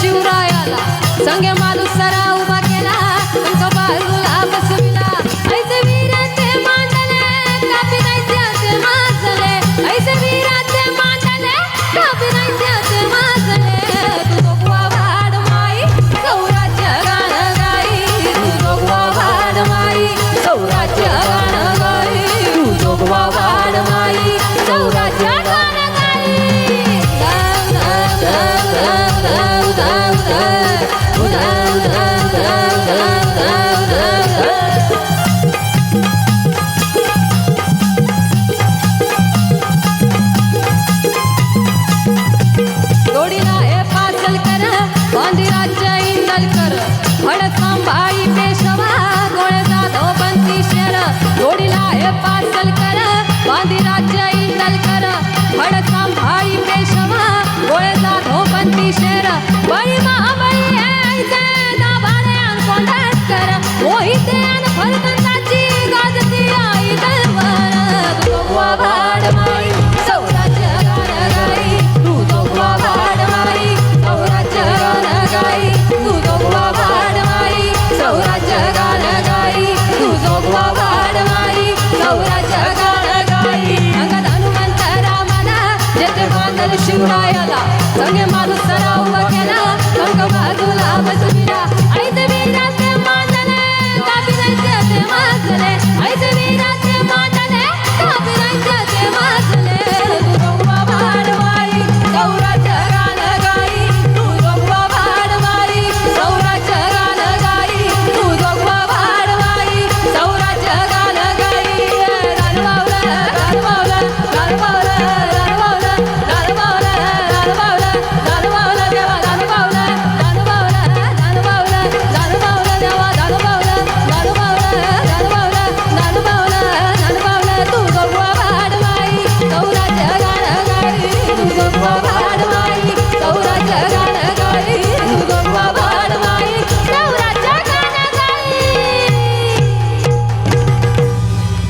शिवरायाला. संगे म मंदिराच्या इंदलकर हडत सांभाळी नरशिवरायाला संगे माणूस सरा उभा केला बाजूला बस